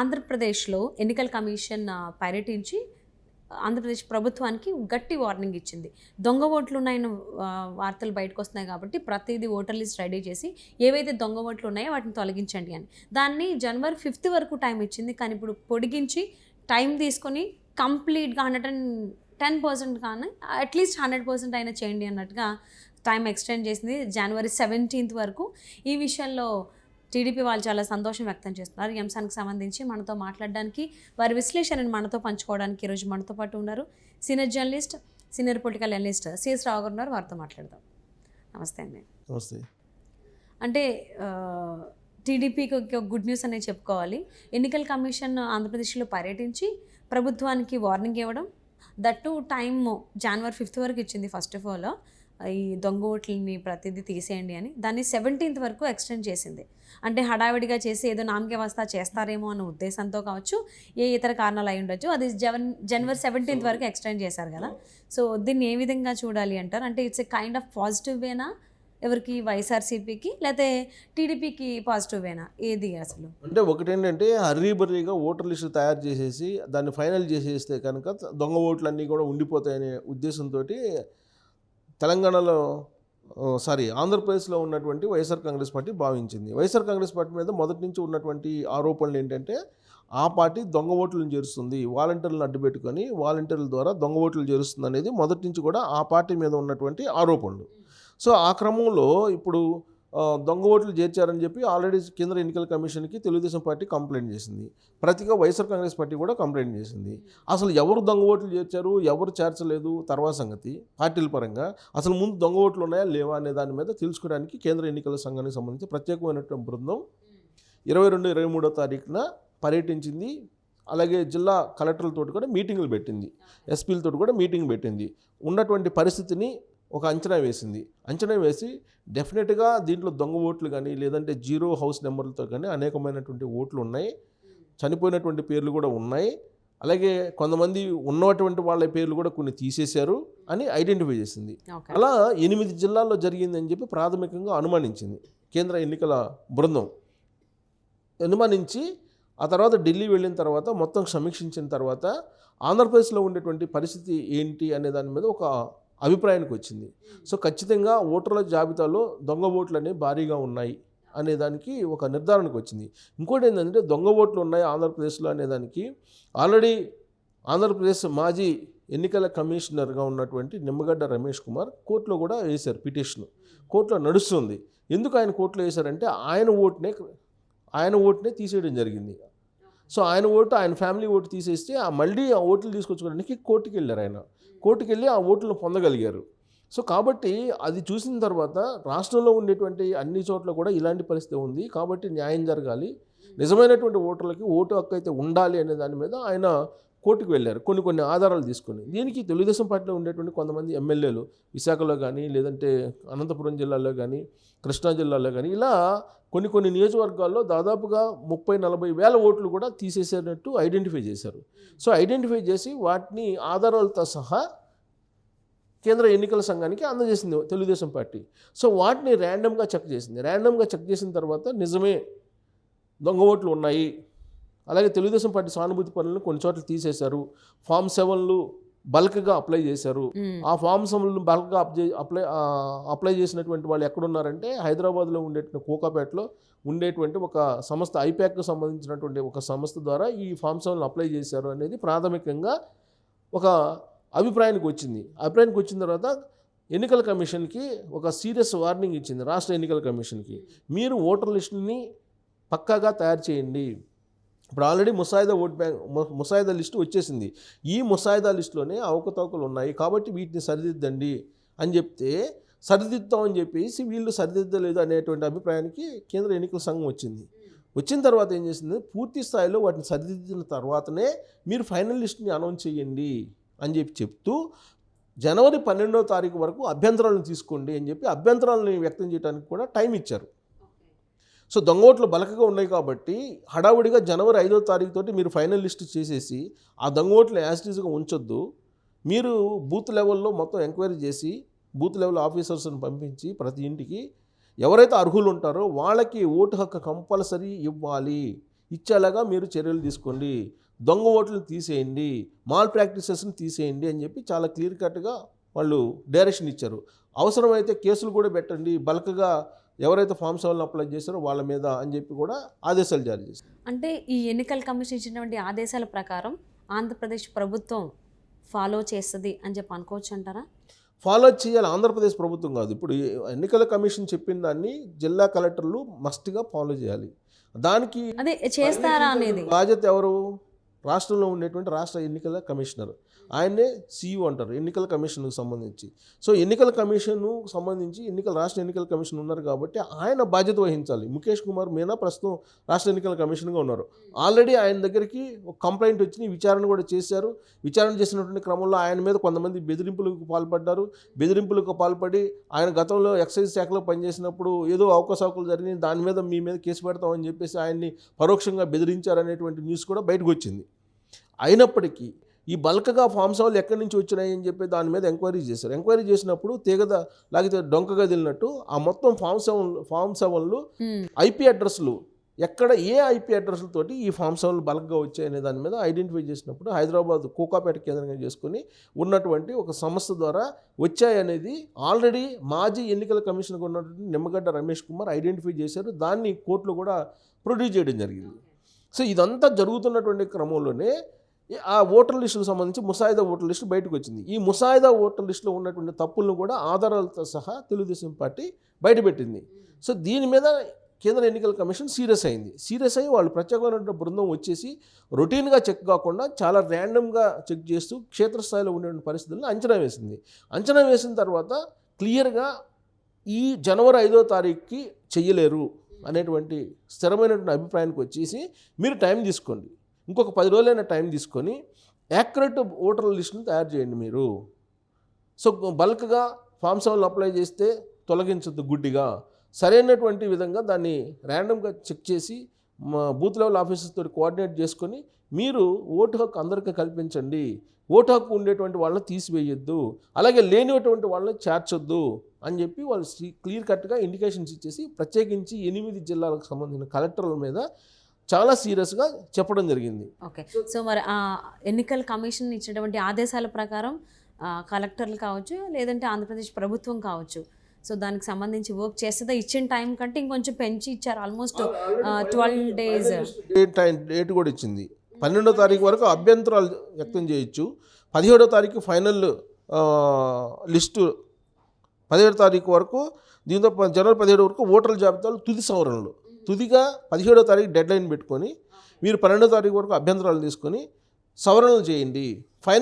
ఆంధ్రప్రదేశ్లో ఎన్నికల కమిషన్ పర్యటించి ఆంధ్రప్రదేశ్ ప్రభుత్వానికి గట్టి వార్నింగ్ ఇచ్చింది. దొంగ ఓట్లు ఉన్నాయన్న వార్తలు బయటకు వస్తున్నాయి కాబట్టి ప్రతిదీ ఓటర్ లిస్ట్ రెడీ చేసి ఏవైతే దొంగ ఓట్లు ఉన్నాయో వాటిని తొలగించండి అని. దాన్ని జనవరి ఫిఫ్త్ వరకు టైం ఇచ్చింది. కానీ ఇప్పుడు పొడిగించి టైం తీసుకొని కంప్లీట్గా హండ్రెడ్ అండ్ టెన్ పర్సెంట్ కానీ అట్లీస్ట్ హండ్రెడ్ పర్సెంట్ అయినా చేయండి అన్నట్టుగా టైం ఎక్స్టెండ్ చేసింది జనవరి సెవెంటీన్త్ వరకు. ఈ విషయంలో టీడీపీ వాళ్ళు చాలా సంతోషం వ్యక్తం చేస్తున్నారు ఈ అంశానికి సంబంధించి మనతో మాట్లాడడానికి వారి విశ్లేషణను మనతో పంచుకోవడానికి ఈరోజు మనతో పాటు ఉన్నారు senior journalist senior political analyst CS Rao garu ఉన్నారు. వారితో మాట్లాడదాం. నమస్తే అండి. నమస్తే. అంటే టీడీపీకి ఒక గుడ్ న్యూస్ అనేది చెప్పుకోవాలి. ఎన్నికల కమిషన్ ఆంధ్రప్రదేశ్లో పర్యటించి ప్రభుత్వానికి వార్నింగ్ ఇవ్వడం దట్టు టైం జనవరి ఫిఫ్త్ వరకు ఇచ్చింది ఫస్ట్ ఆఫ్ ఆల్. ఈ దొంగ ఓట్లని ప్రతిదీ తీసేయండి అని దాన్ని సెవెంటీన్త్ వరకు ఎక్స్టెండ్ చేసింది. అంటే హడావిడిగా చేసి ఏదో నామకే వస్తా చేస్తారేమో అన్న ఉద్దేశంతో కావచ్చు ఏ ఇతర కారణాలు అయి ఉండొచ్చు అది జవన్ జనవరి సెవెంటీన్త్ వరకు ఎక్స్టెండ్ చేశారు కదా. సో దీన్ని ఏ విధంగా చూడాలి అంటారు? అంటే it's a kind of positive వేనా ఎవరికి? వైఎస్ఆర్సీపీకి? లేకపోతే టీడీపీకి పాజిటివ్ వేనా ఏది అసలు? అంటే ఒకటేంటంటే హర్రీ బర్రీగా ఓటర్ లిస్టు తయారు చేసేసి దాన్ని ఫైనల్ చేసేస్తే కనుక దొంగ ఓట్లన్నీ కూడా ఉండిపోతాయనే ఉద్దేశంతో తెలంగాణలో సారీ ఆంధ్రప్రదేశ్లో ఉన్నటువంటి వైఎస్ఆర్ కాంగ్రెస్ పార్టీ భావించింది. వైఎస్ఆర్ కాంగ్రెస్ పార్టీ మీద మొదటి నుంచి ఉన్నటువంటి ఆరోపణలు ఏంటంటే ఆ పార్టీ దొంగ ఓట్లను చేరుస్తుంది. వాలంటీర్లను అడ్డుపెట్టుకొని వాలంటీర్ల ద్వారా దొంగ ఓట్లు చేరుస్తుంది అనేది మొదటి నుంచి కూడా ఆ పార్టీ మీద ఉన్నటువంటి ఆరోపణలు. సో ఆ క్రమంలో ఇప్పుడు దొంగ ఓట్లు చేర్చారని చెప్పి ఆల్రెడీ కేంద్ర ఎన్నికల కమిషన్కి తెలుగుదేశం పార్టీ కంప్లైంట్ చేసింది. ప్రతిగా వైఎస్ఆర్ కాంగ్రెస్ పార్టీ కూడా కంప్లైంట్ చేసింది. అసలు ఎవరు దొంగ ఓట్లు చేర్చారు? ఎవరు చేర్చలేదు? తర్వాత సంగతి. పార్టీల పరంగా అసలు ముందు దొంగ ఓట్లు ఉన్నాయా? లేవా? అనే దాని మీద తెలుసుకోవడానికి కేంద్ర ఎన్నికల సంఘానికి సంబంధించి ప్రత్యేకమైనటువంటి బృందం ఇరవై రెండు ఇరవై మూడో తారీఖున పర్యటించింది. అలాగే జిల్లా కలెక్టర్లతో కూడా మీటింగులు పెట్టింది. ఎస్పీలతో కూడా మీటింగ్ పెట్టింది. ఉన్నటువంటి పరిస్థితిని ఒక అంచనా వేసింది. అంచనా వేసి డెఫినెట్గా దీంట్లో దొంగ ఓట్లు కానీ లేదంటే జీరో హౌస్ నెంబర్లతో కానీ అనేకమైనటువంటి ఓట్లు ఉన్నాయి. చనిపోయినటువంటి పేర్లు కూడా ఉన్నాయి. అలాగే కొంతమంది ఉన్నటువంటి వాళ్ళ పేర్లు కూడా కొన్ని తీసేశారు అని ఐడెంటిఫై చేసింది. అలా ఎనిమిది జిల్లాల్లో జరిగిందని చెప్పి ప్రాథమికంగా అనుమానించింది కేంద్ర ఎన్నికల బృందం. అనుమానించి ఆ తర్వాత ఢిల్లీ వెళ్ళిన తర్వాత మొత్తం సమీక్షించిన తర్వాత ఆంధ్రప్రదేశ్లో ఉండేటువంటి పరిస్థితి ఏంటి అనే దాని మీద ఒక అభిప్రాయానికి వచ్చింది. సో ఖచ్చితంగా ఓటర్ల జాబితాలో దొంగ ఓట్లు అనేవి భారీగా ఉన్నాయి అనే దానికి ఒక నిర్ధారణకు వచ్చింది. ఇంకోటి ఏంటంటే దొంగ ఓట్లు ఉన్నాయి ఆంధ్రప్రదేశ్లో అనే దానికి ఆల్రెడీ ఆంధ్రప్రదేశ్ మాజీ ఎన్నికల కమిషనర్గా ఉన్నటువంటి నిమ్మగడ్డ రమేష్ కుమార్ కోర్టులో కూడా వేశారు పిటిషన్. కోర్టులో నడుస్తుంది. ఎందుకు ఆయన కోర్టులో వేశారంటే ఆయన ఓటునే ఆయన ఓటునే తీసేయడం జరిగింది. సో ఆయన ఓటు ఆయన ఫ్యామిలీ ఓటు తీసేస్తే ఆ మళ్ళీ ఆ ఓట్లు తీసుకొచ్చుకోవడానికి కోర్టుకి వెళ్ళారు ఆయన. కోర్టుకి వెళ్ళి ఆ ఓట్లను పొందగలిగారు. సో కాబట్టి అది చూసిన తర్వాత రాష్ట్రంలో ఉండేటువంటి అన్ని చోట్ల కూడా ఇలాంటి పరిస్థితి ఉంది. కాబట్టి న్యాయం జరగాలి. నిజమైనటువంటి ఓటర్లకి ఓటు హక్కు అయితే ఉండాలి అనే దాని మీద ఆయన కోర్టుకు వెళ్ళారు. కొన్ని కొన్ని ఆధారాలు తీసుకుని. దీనికి తెలుగుదేశం పార్టీలో ఉండేటువంటి కొంతమంది ఎమ్మెల్యేలు విశాఖలో కానీ లేదంటే అనంతపురం జిల్లాలో కానీ కృష్ణా జిల్లాలో కానీ ఇలా కొన్ని కొన్ని నియోజకవర్గాల్లో దాదాపుగా ముప్పై నలభై వేల ఓట్లు కూడా తీసేసేటట్టు ఐడెంటిఫై చేశారు. సో ఐడెంటిఫై చేసి వాటిని ఆధారాలతో సహా కేంద్ర ఎన్నికల సంఘానికి అందజేసింది తెలుగుదేశం పార్టీ. సో వాటిని ర్యాండమ్గా చెక్ చేసింది. ర్యాండమ్గా చెక్ చేసిన తర్వాత నిజమే దొంగ ఓట్లు ఉన్నాయి. అలాగే తెలుగుదేశం పార్టీ సానుభూతి పనులను కొన్ని చోట్ల తీసేశారు. ఫామ్ సెవెన్లు బల్క్గా అప్లై చేశారు. ఆ ఫామ్ సెవెన్లు బల్క్గా అప్లై అప్లై చేసినటువంటి వాళ్ళు ఎక్కడున్నారంటే హైదరాబాద్లో ఉండేటువంటి కోకాపేటలో ఉండేటువంటి ఒక సంస్థ ఐప్యాక్కి సంబంధించినటువంటి ఒక సంస్థ ద్వారా ఈ ఫామ్ సెవెన్లు అప్లై చేశారు అనేది ప్రాథమికంగా ఒక అభిప్రాయానికి వచ్చింది. అభిప్రాయానికి వచ్చిన తర్వాత ఎన్నికల కమిషన్కి ఒక సీరియస్ వార్నింగ్ ఇచ్చింది రాష్ట్ర ఎన్నికల కమిషన్కి. మీరు ఓటర్ లిస్టుని పక్కాగా తయారు చేయండి. ఇప్పుడు ఆల్రెడీ ముసాయిదా ఓట్ బ్యాంక్ ముసాయిదా లిస్టు వచ్చేసింది. ఈ ముసాయిదా లిస్టులోనే అవకతవకలు ఉన్నాయి. కాబట్టి వీటిని సరిదిద్దండి అని చెప్తే సరిదిద్దామని చెప్పేసి వీళ్ళు సరిదిద్దలేదు అనేటువంటి అభిప్రాయానికి కేంద్ర ఎన్నికల సంఘం వచ్చింది. వచ్చిన తర్వాత ఏం చేసింది? పూర్తి స్థాయిలో వాటిని సరిదిద్దిన తర్వాతనే మీరు ఫైనల్ లిస్ట్ని అనౌన్స్ చేయండి అని చెప్పి చెప్తూ జనవరి పన్నెండవ తారీఖు వరకు అభ్యంతరాలను తీసుకోండి అని చెప్పి అభ్యంతరాలను వ్యక్తం చేయడానికి కూడా టైం ఇచ్చారు. సో దొంగోట్లు బలకగా ఉన్నాయి కాబట్టి హడావుడిగా జనవరి ఐదో తారీఖు తోటి మీరు ఫైనల్ లిస్ట్ చేసేసి ఆ దొంగోట్లు యాజిటీజ్గా ఉంచొద్దు. మీరు బూత్ లెవెల్లో మొత్తం ఎంక్వైరీ చేసి బూత్ లెవెల్ ఆఫీసర్స్ని పంపించి ప్రతి ఇంటికి ఎవరైతే అర్హులు ఉంటారో వాళ్ళకి ఓటు హక్కు కంపల్సరీ ఇవ్వాలి. ఇచ్చేలాగా మీరు చర్యలు తీసుకోండి. దొంగ ఓట్లను తీసేయండి. మాల్ ప్రాక్టీసెస్ని తీసేయండి అని చెప్పి చాలా క్లియర్ కట్గా వాళ్ళు డైరెక్షన్ ఇచ్చారు. అవసరమైతే కేసులు కూడా పెట్టండి. బల్క్గా ఎవరైతే ఫామ్ సెవెన్ అప్లై చేశారో వాళ్ళ మీద అని చెప్పి కూడా ఆదేశాలు జారీ చేశారు. అంటే ఈ ఎన్నికల కమిషన్ ఇచ్చినటువంటి ఆదేశాల ప్రకారం ఆంధ్రప్రదేశ్ ప్రభుత్వం ఫాలో చేస్తుంది అని చెప్పి అనుకోవచ్చు అంటారా? ఫాలో చేయాలి. ఆంధ్రప్రదేశ్ ప్రభుత్వం కాదు. ఇప్పుడు ఎన్నికల కమిషన్ చెప్పిన దాన్ని జిల్లా కలెక్టర్లు మస్ట్గా ఫాలో చేయాలి. దానికి అదే చేస్తారా అనేది? బాధ్యత ఎవరు? రాష్ట్రంలో ఉండేటువంటి రాష్ట్ర ఎన్నికల కమిషనర్. ఆయన్నే సీఈఓ అంటారు ఎన్నికల కమిషన్కు సంబంధించి. సో ఎన్నికల కమిషన్కు సంబంధించి ఎన్నికల రాష్ట్ర ఎన్నికల కమిషన్ ఉన్నారు కాబట్టి ఆయన బాధ్యత వహించాలి. ముఖేష్ కుమార్ మీనా ప్రస్తుతం రాష్ట్ర ఎన్నికల కమిషన్గా ఉన్నారు. ఆల్రెడీ ఆయన దగ్గరికి ఒక కంప్లైంట్ వచ్చి విచారణ కూడా చేశారు. విచారణ చేసినటువంటి క్రమంలో ఆయన మీద కొంతమంది బెదిరింపులకు పాల్పడ్డారు. బెదిరింపులకు పాల్పడి ఆయన గతంలో ఎక్సైజ్ శాఖలో పనిచేసినప్పుడు ఏదో అవకాశవకలు జరిగినాయి దాని మీద మీ మీద కేసు పెడతామని చెప్పేసి ఆయన్ని పరోక్షంగా బెదిరించారనేటువంటి న్యూస్ కూడా బయటకు వచ్చింది. అయినప్పటికీ ఈ బల్క్గా ఫామ్ సెవెన్లు ఎక్కడి నుంచి వచ్చినాయి అని చెప్పి దాని మీద ఎంక్వైరీ చేశారు. ఎంక్వైరీ చేసినప్పుడు తీగద లాగితే డొంకగా వెళ్ళినట్టు ఆ మొత్తం ఫామ్ సెవెన్ ఫామ్ సెవెన్లు. ఐపీ అడ్రస్లు ఎక్కడ ఏ ఐపీ అడ్రస్లతోటి ఈ ఫామ్ సెవెన్లు బల్క్గా వచ్చాయనే దాని మీద ఐడెంటిఫై చేసినప్పుడు హైదరాబాద్ కోకాపేట కేంద్రంగా చేసుకుని ఉన్నటువంటి ఒక సంస్థ ద్వారా వచ్చాయనేది ఆల్రెడీ మాజీ ఎన్నికల కమిషన్గా ఉన్నటువంటి నిమ్మగడ్డ రమేష్ కుమార్ ఐడెంటిఫై చేశారు. దాన్ని కోర్టులో కూడా ప్రొడ్యూస్ చేయడం జరిగింది. సో ఇదంతా జరుగుతున్నటువంటి క్రమంలోనే ఆ ఓటర్ లిస్టుకు సంబంధించి ముసాయిదా ఓటర్ లిస్టు బయటకు వచ్చింది. ఈ ముసాయిదా ఓటర్ లిస్టులో ఉన్నటువంటి తప్పులను కూడా ఆధారాలతో సహా తెలుగుదేశం పార్టీ బయటపెట్టింది. సో దీని మీద కేంద్ర ఎన్నికల కమిషన్ సీరియస్ అయింది. సీరియస్ అయ్యి వాళ్ళు ప్రత్యేకమైనటువంటి బృందం వచ్చేసి రొటీన్గా చెక్ కాకుండా చాలా ర్యాండమ్గా చెక్ చేస్తూ క్షేత్రస్థాయిలో ఉండేటువంటి పరిస్థితులను అంచనా వేసింది. అంచనా వేసిన తర్వాత క్లియర్గా ఈ జనవరి ఐదో తారీఖుకి చెయ్యలేరు అనేటువంటి స్థిరమైనటువంటి అభిప్రాయానికి వచ్చేసి మీరు టైం తీసుకోండి. ఇంకొక పది రోజులైన టైం తీసుకొని యాక్యురేట్ ఓటర్ లిస్ట్ని తయారు చేయండి మీరు. సో బల్క్గా ఫామ్ సెవెన్లు అప్లై చేస్తే తొలగించద్దు గుడ్డిగా. సరైనటువంటి విధంగా దాన్ని ర్యాండమ్గా చెక్ చేసి మా బూత్ లెవెల్ ఆఫీసర్స్తో కోఆర్డినేట్ చేసుకొని మీరు ఓటు హక్కు అందరికీ కల్పించండి. ఓటు హక్కు ఉండేటువంటి వాళ్ళని తీసివేయొద్దు. అలాగే లేనిటువంటి వాళ్ళని చేర్చొద్దు అని చెప్పి వాళ్ళు క్లియర్ కట్గా ఇండికేషన్స్ ఇచ్చేసి ప్రత్యేకించి ఎనిమిది జిల్లాలకు సంబంధించిన కలెక్టర్ల మీద చాలా సీరియస్గా చెప్పడం జరిగింది. ఓకే. సో మరి ఆ ఎన్నికల కమిషన్ ఇచ్చినటువంటి ఆదేశాల ప్రకారం కలెక్టర్లు కావచ్చు లేదంటే ఆంధ్రప్రదేశ్ ప్రభుత్వం కావచ్చు సో దానికి సంబంధించి వర్క్ చేస్తుందా? ఇచ్చిన టైం కంటే ఇంకొంచెం పెంచి ఇచ్చారు. Almost twelve days. డేట్ కూడా ఇచ్చింది. పన్నెండో తారీఖు వరకు అభ్యంతరాలు వ్యక్తం చేయొచ్చు. పదిహేడో తారీఖు ఫైనల్ లిస్టు. పదిహేడో తారీఖు వరకు దీంతో జనవరి పదిహేడు వరకు ఓటర్ల జాబితాలు తుది సవరణలు. తుదిగా పదిహేడో తారీఖు డెడ్ లైన్ పెట్టుకొని మీరు పన్నెండో తారీఖు వరకు అభ్యంతరాలు తీసుకొని సవరణలు చేయండి. ఫైనల్